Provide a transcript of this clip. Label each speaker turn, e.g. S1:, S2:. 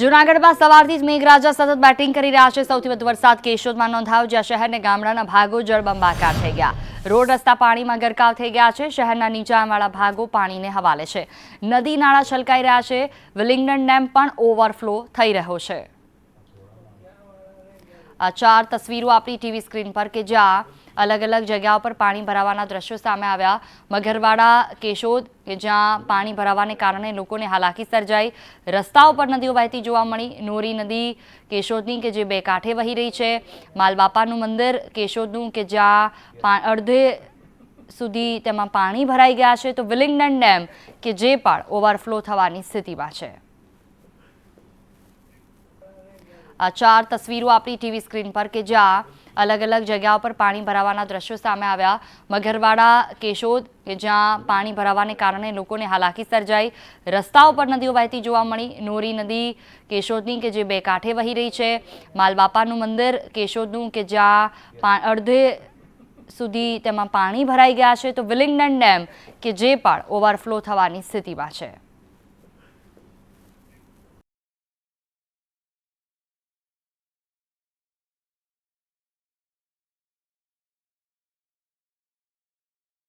S1: જૂનાગઢમાં સવારથી જ મેઘરાજા સતત બેટિંગ કરી રહ્યા છે. સૌથી વધુ વરસાદ કેશોદમાં નોંધાયો, જ્યાં શહેરને ગામડાના ભાગો જળબંબાકાર થઈ ગયા. રોડ રસ્તા પાણીમાં ગરકાવ થઈ ગયા છે. શહેરના નીચાણવાળા ભાગો પાણીને હવાલે છે. નદી નાળા છલકાઈ રહ્યા છે. વિલિંગડન ડેમ પણ ઓવરફ્લો થઈ રહ્યો છે. આ ચાર તસવીરો આપણી ટીવી સ્ક્રીન પર કે જ્યાં અલગ અલગ જગ્યાઓ પર પાણી ભરાવાના દ્રશ્યો સામે આવ્યા. મગરવાડા, કેશોદ, કે જ્યાં પાણી ભરાવાને કારણે લોકોને હાલાકી સર્જાઈ. રસ્તાઓ પર નદીઓ વહેતી જોવા મળી. નોરી નદી, કેશોદની કે જે બે કાંઠે વહી રહી છે. માલબાપાનું મંદિર, કેશોદનું કે જ્યાં અડધે સુધી તેમાં પાણી ભરાઈ ગયા છે. તો વિલિંગડન ડેમ કે જે પણ ઓવરફ્લો થવાની સ્થિતિમાં છે. આ ચાર તસવીરો આપણી ટીવી સ્ક્રીન પર કે જ્યાં અલગ અલગ જગ્યાઓ પર પાણી ભરાવાના દ્રશ્યો સામે આવ્યા. મગરવાડા, કેશોદ, કે જ્યાં પાણી ભરાવાને કારણે લોકોને હાલાકી સર્જાઈ. રસ્તાઓ પર નદીઓ વહેતી જોવા મળી. નોરી નદી, કેશોદની કે જે બે કાંઠે વહી રહી છે. માલબાપાનું મંદિર, કેશોદનું કે જ્યાં અડધે સુધી તેમાં પાણી ભરાઈ ગયા છે. તો વિલિંગડન ડેમ, કે જે પણ ઓવરફ્લો થવાની સ્થિતિમાં છે.